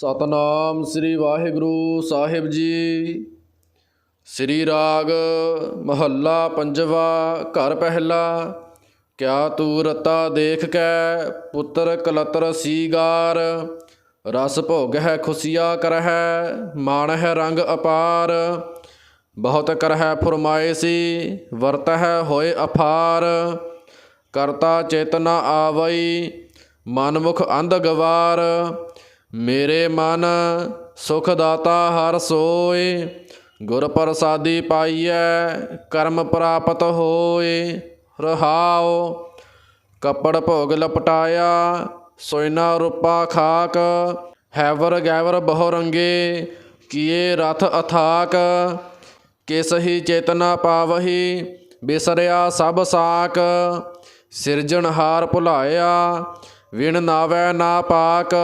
ਸਤਨਾਮ ਸ੍ਰੀ ਵਾਹਿਗੁਰੂ ਸਾਹਿਬ ਜੀ। ਸ੍ਰੀ ਰਾਗ ਮਹੱਲਾ ਪੰਜਵਾ, ਘਰ ਪਹਿਲਾ, ਕਿਆ ਤੂੰ ਰਤਾ ਦੇਖ ਕੇ ਪੁੱਤਰ ਕਲਤਰ ਸੀਗਾਰ। ਰਸ ਭੋਗ ਹੈ ਖੁਸ਼ੀਆ ਕਰਹਿ ਮਾਣ ਹੈ ਰੰਗ ਅਪਾਰ। ਬਹੁਤ ਕਰਹਿ ਫੁਰਮਾਇਸੀ ਵਰਤ ਹੈ ਹੋਏ ਅਫਾਰ। ਕਰਤਾ ਚੇਤਨਾ ਆਵਈ, ਮਨਮੁਖ ਅੰਧ ਗਵਾਰ। ਮੇਰੇ ਮਨ ਸੁਖ ਦਾਤਾ ਹਰ ਸੋਏ, ਗੁਰ ਪ੍ਰਸਾਦੀ ਪਾਈਐ, ਕਰਮ ਪ੍ਰਾਪਤ ਹੋਏ। ਰਹਾਉ, ਕੱਪੜ ਭੋਗ ਲਪਟਾਇਆ, ਸੋਇਨਾ ਰੂਪਾ ਖਾਕ, ਹੈਵਰ ਗੈਵਰ ਬਹੁ ਰੰਗੇ ਕੀਏ ਰਥ ਅਥਾਕ। ਕਿਸ ਹੀ ਚੇਤਨਾ ਪਾਵਹੀ, ਬਿਸਰਿਆ ਸਭ ਸਾਕ। ਸਿਰਜਣਹਾਰ ਭੁਲਾਇਆ, ਵਿਣ ਨਾਵੈ ਨਾ ਪਾਕ।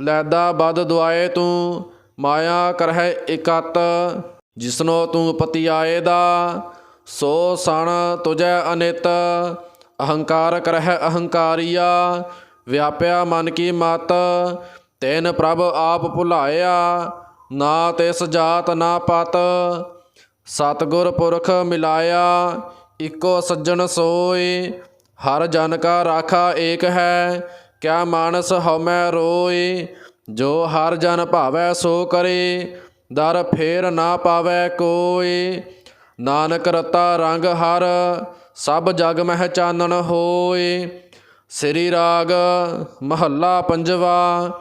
ਲੈਦਾ ਬਦ ਦੁਆਏ ਤੂੰ, ਮਾਇਆ ਕਰਹਿ ਇਕਤ, ਜਿਸਨੋ ਤੂੰ ਪਤੀ ਆਏ ਦਾ, ਸੋ ਸਣ ਤੁਜੈ ਅਨਿਤ, ਅਹੰਕਾਰ ਕਰਹਿ ਅਹੰਕਾਰੀਆ, ਵਿਆਪਿਆ ਮਨ ਕੀ ਮਤ, ਤੈਨ ਪ੍ਰਭ ਆਪ ਭੁਲਾਇਆ, ਨਾ ਤਿਸ ਜਾਤ ਨਾ ਪਤ, ਸਤਗੁਰ ਪੁਰਖ ਮਿਲਾਇਆ, ਇੱਕੋ ਸੱਜਣ ਸੋਏ, ਹਰ ਜਨ ਕਾ ਰਾਖਾ ਏਕ ਹੈ ਕਿਆ ਮਾਨਸ ਹਉਮੈ ਰੋਏ, ਜੋ ਹਰ ਜਨ ਭਾਵੈ ਸੋ ਕਰੇ, ਦਰ ਫੇਰ ਨਾ ਪਾਵੈ ਕੋਏ। ਨਾਨਕ ਰਤਾ ਰੰਗ ਹਰ, ਸਭ ਜਗ ਮਹਿ ਚਾਨਣ ਹੋਏ। ਸ੍ਰੀ ਰਾਗ ਮਹੱਲਾ ਪੰਜਵਾ,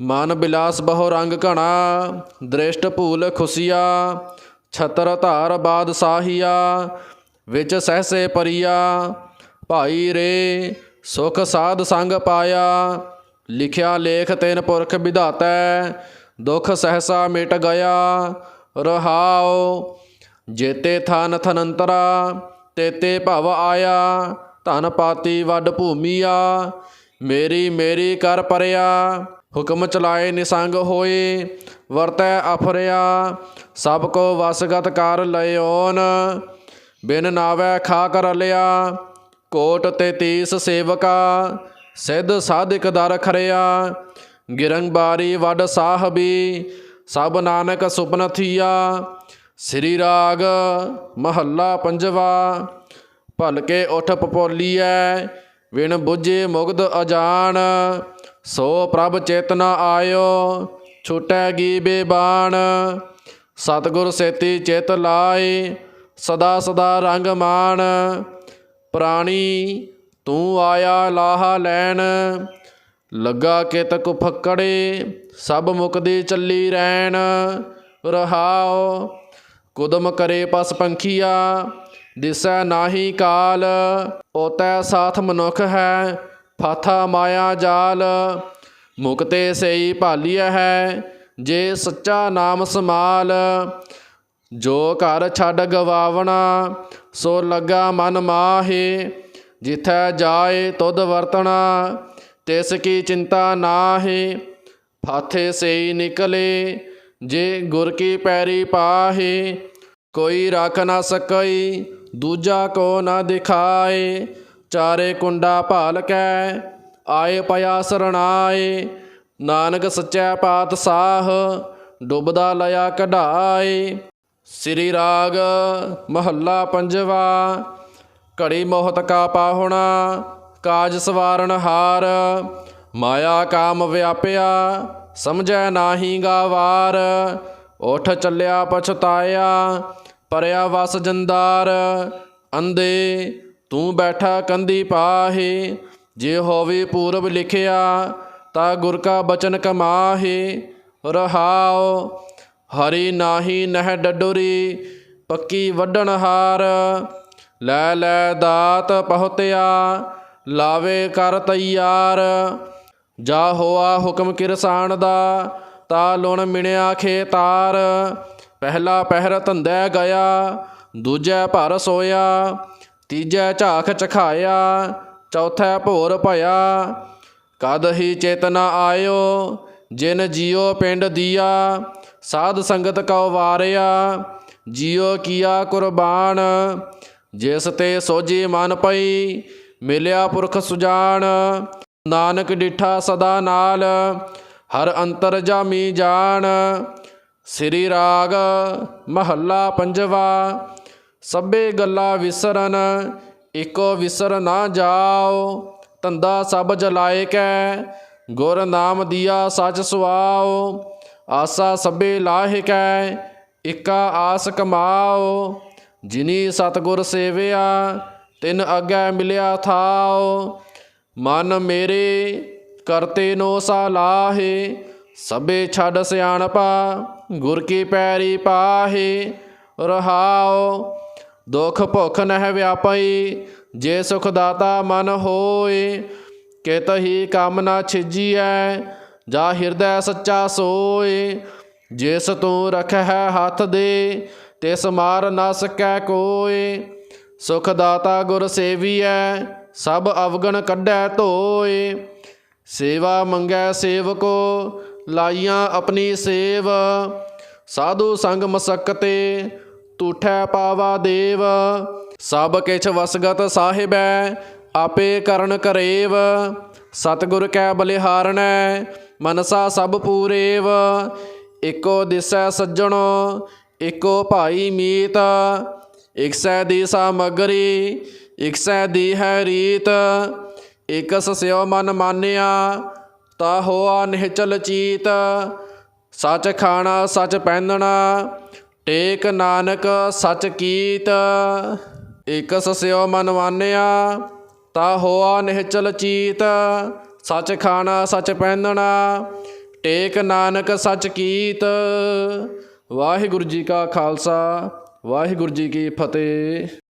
ਮਨ ਬਿਲਾਸ ਬਹੁ ਰੰਗ ਘਣਾ, ਦ੍ਰਿਸ਼ਟ ਭੂਲ ਖੁਸ਼ੀਆ, ਛਤਰ ਧਾਰ ਬਾਦਸ਼ਾਹੀਆ ਵਿੱਚ ਸਹਸੇ ਪਰੀਆ, ਭਾਈ ਰੇ ਸੁਖ ਸਾਧ ਸੰਗ ਪਾਇਆ, ਲਿਖਿਆ ਲੇਖ ਤੈਨ ਪੁਰਖ ਵਿਧਾਤੈ, ਦੁਖ ਸਹਸਾ ਮਿਟ ਗਿਆ, ਰਹਾਉ, ਜੇਤੇ ਥਨ ਥਨੰਤਰਾ, ਤੇਤੇ ਭਵ ਆਇਆ, ਧਨ ਪਾਤੀ ਵੱਡ ਭੂਮੀਆ, ਮੇਰੀ ਮੇਰੀ ਕਰ ਪਰਿਆ, ਹੁਕਮ ਚਲਾਏ ਨਿਸੰਗ ਹੋਏ, ਵਰਤੈ ਅਫਰਿਆ, ਸਭ ਕੋ ਵਸਗਤ ਕਰ ਲਿਓਨ ਬਿਨ ਨਾਵੈ ਖਾ ਕਰ ਲਿਆ ਕੋਟ ਤੇ ਤੀਸ ਸੇਵਕਾ, ਸਿੱਧ ਸਾਧਿਕ ਦਰ ਖਰਿਆ ਗਿਰੰਗ ਬਾਰੀ ਵੱਡ ਸਾਹਿਬੀ, ਸਭ ਨਾਨਕ ਸੁਪਨ ਥੀਆ, ਸ੍ਰੀ ਰਾਗ ਮਹੱਲਾ ਪੰਜਵਾ, ਭਲਕੇ ਉਠ ਪਪੋਲੀਐ, ਵਿਣ ਬੁਝੇ ਮੁਗਧ ਅਜਾਨ, ਸੋ ਪ੍ਰਭ ਚੇਤਨਾ ਆਇਓ, ਛੁਟੈ ਗੀ ਬੇਬਾਨ, ਸਤਿਗੁਰ ਸੇਤੀ ਚੇਤ ਲਾਏ, ਸਦਾ ਸਦਾ ਰੰਗ ਮਾਣ ਪ੍ਰਾਣੀ, ਤੂੰ ਆਇਆ ਲਾਹਾ ਲੈਣ। ਲੱਗਾ ਕਿਤਕ ਫੱਕੜੇ ਸਭ ਮੁਕਦੀ ਚੱਲੀ ਰਹਿਣ ਰਹਾਓ ਕੁਦਮ ਕਰੇ ਪਸ ਪੰਖੀਆ, ਦਿਸੈ ਨਾਹੀ ਕਾਲ। ਓਤੈ ਸਾਥ ਮਨੁਖ ਹੈ, ਫਾਥਾ ਮਾਇਆ ਜਾਲ। ਮੁਕਤੇ ਸਈ ਭਾਲੀਐ ਹੈ, ਜੇ ਸੱਚਾ ਨਾਮ ਸਮਾਲ। ਜੋ ਘਰ ਛੱਡ ਗਵਾਵਣਾ, ਸੋ ਲੱਗਾ ਮਨ ਮਾਹੇ, ਜਿਥੈ ਜਾਏ ਤੁਧ ਵਰਤਣਾ, ਤਿਸ ਕੀ ਚਿੰਤਾ ਨਾਹੀ, ਫਾਥੇ ਸਈ ਨਿਕਲੇ, ਜੇ ਗੁਰ ਕੀ ਪੈਰੀ ਪਾਹੇ, ਕੋਈ ਰੱਖ ਨਾ ਸਕਈ, ਦੂਜਾ ਕੋ ਨਾ ਦਿਖਾਏ, ਚਾਰੇ ਕੁੰਡਾ ਭਾਲ ਕੈ, ਆਏ ਪਿਆ ਸਰਣਾਏ, ਨਾਨਕ ਸੱਚਾ ਪਾਤਸ਼ਾਹ, ਡੁੱਬਦਾ ਲਿਆ ਕਢਾਏ। ਸ੍ਰੀ ਰਾਗ ਮਹੱਲਾ ਪੰਜਵਾ, ਘੜੀ ਮੋਹਤ ਕਾ ਪਾਹੁਣਾ, ਕਾਜ ਸਵਾਰਨ ਹਾਰ, ਮਾਇਆ ਕਾਮ ਵਿਆਪਿਆ, ਸਮਝੈ ਨਾਹੀ ਗਾਵਾਰ ਉਠ ਚੱਲਿਆ ਪਛਤਾਇਆ, ਪਰਿਆ ਵਸ ਜੰਦਾਰ ਅੰਦੇ ਤੂੰ ਬੈਠਾ ਕੰਦੀ ਪਾਹੇ, ਜੇ ਹੋਵੇ ਪੂਰਬ ਲਿਖਿਆ, ਤਾ ਗੁਰ ਕਾ ਬਚਨ ਕਮਾਹੇ ਰਹਾਓ ਹਰੀ ਨਾਹੀ ਨਹਿ ਡਡੋਰੀ, ਪੱਕੀ ਵੱਢਣ ਹਾਰ। ਲੈ ਲੈ ਦਾਤ ਪਹੁਤਿਆ, ਲਾਵੇ ਕਰ ਤੈਯਾਰ ਜਾ ਹੋਆ ਹੁਕਮ ਕਿਰਸਾਨ ਦਾ, ਤਾ ਲੁਣ ਮਿਣਿਆ ਖੇਤਾਰ। ਪਹਿਲਾ ਪਹਿਰ ਧੰਦੈ ਗਿਆ, ਦੂਜੈ ਭਰ ਸੋਇਆ, ਤੀਜੈ ਝਾਖ ਚਖਾਇਆ, ਚੌਥੈ ਭੋਰ ਭਇਆ। ਕਦ ਹੀ ਚੇਤਨਾ ਆਇਓ, ਜਿਨ ਜੀਉ ਪਿੰਡ ਦੀਆ ਸਾਧ ਸੰਗਤ ਕਉ ਵਾਰਿਆ, ਜੀਉ ਕੀਆ ਕੁਰਬਾਨ। ਜਿਸ ਤੇ ਸੋਜੀ ਮਨ ਪਈ, ਮਿਲਿਆ ਪੁਰਖ ਸੁਜਾਨ। ਨਾਨਕ ਡਿਠਾ ਸਦਾ ਨਾਲ, ਹਰ ਅੰਤਰ ਜਾਮੀ ਜਾਣ ਸ੍ਰੀ ਰਾਗ ਮਹੱਲਾ ਪੰਜਵਾ, ਸਭੇ ਗੱਲਾਂ ਵਿਸਰਨ, ਇਕੋ ਵਿਸਰ ਨਾ ਜਾਓ। ਧੰਦਾ ਸਭ ਜਲਾਏ ਕੈ, ਗੁਰ ਨਾਮ ਦੀਆ ਸਚ ਸੁਆਓ। ਆਸਾ ਸਭੇ ਲਾਹਿ ਕੈ ਇਕਾ ਆਸ ਕਮਾਓ। ਜਿਨੀ ਸਤਗੁਰ ਸੇਵਿਆ, ਤਿਨ ਅੱਗੇ ਮਿਲਿਆ ਥਾਓ। ਮਨ ਮੇਰੇ ਕਰਤੇ ਨੋ ਸਾ ਲਾਹੇ, ਸਭੇ ਛੱਡ ਸਿਆਣਪਾ, ਗੁਰ ਕੀ ਪੈਰੀ ਪਾਹੇ, ਰਹਾਓ। ਦੁਖ ਭੁਖ ਨਹਿ ਵਿਆਪਈ, ਜੇ ਸੁਖ ਦਾਤਾ ਮਨ ਹੋਏ ਕਿਤ ਹੀ ਕੰਮ ਨਾ ਛਿਜੀਐ ਜਾ ਹਿਰਦੈ ਸੱਚਾ ਸੋਏ, ਜਿਸ ਤੂੰ ਰਖੈ ਹੱਥ ਦੇ, ਤਿਸ ਮਾਰ ਨਾ ਸਕੈ ਕੋਏ। ਸੁਖ ਦਾਤਾ ਗੁਰ ਸੇਵੀਐ, ਸਭ ਅਵਗਣ ਕੱਢੈ ਧੋਏ। ਸੇਵਾ ਮੰਗੈ ਸੇਵਕੋ, ਲਾਈਆਂ ਆਪਣੀ ਸੇਵ। ਸਾਧੂ ਸੰਗ ਮਸਕਤੇ ਤੂਠੈ ਪਾਵਾ ਦੇਵ। ਸਭ ਕਿਛ ਵਸਗਤ ਸਾਹਿਬੈ, ਆਪੇ ਕਰਨ ਕਰੇਵ। ਸਤਿਗੁਰ ਕੈ ਬਲਿਹਾਰਣੈ ਮਨਸਾ ਸਭ ਪੂਰੇਵ, ਇਕੋ ਦਿਸੈ ਸੱਜਣੋ, ਇਕੋ ਭਾਈ ਮੀਤ। ਇਕਸੈ ਦੀ ਸਾਮਗਰੀ ਇਕਸੈ ਦੀ ਹੈ ਰੀਤ। ਇਕਸ ਸਿਓ ਮਨ ਮਾਨਿਆ, ਤਾ ਹੋਆ ਨਿਹਚਲ ਚੀਤ। ਸੱਚ ਖਾਣਾ, ਸੱਚ ਪਹਿਨਣਾ, ਟੇਕ ਨਾਨਕ, ਸੱਚ ਕੀਤ। ਇਕਸ ਸਿਓ ਮਨ ਮਾਨਿਆ, ਤਾ ਹੋਆ ਨਿਹਚਲ ਚੀਤ। ਸੱਚ ਖਾਣਾ, ਸੱਚ ਪਹਿਨਣਾ, ਟੇਕ ਨਾਨਕ ਸੱਚ ਕੀਤ। ਵਾਹਿਗੁਰੂ ਜੀ ਕਾ ਖਾਲਸਾ, ਵਾਹਿਗੁਰੂ ਜੀ ਕੀ ਫਤਿਹ।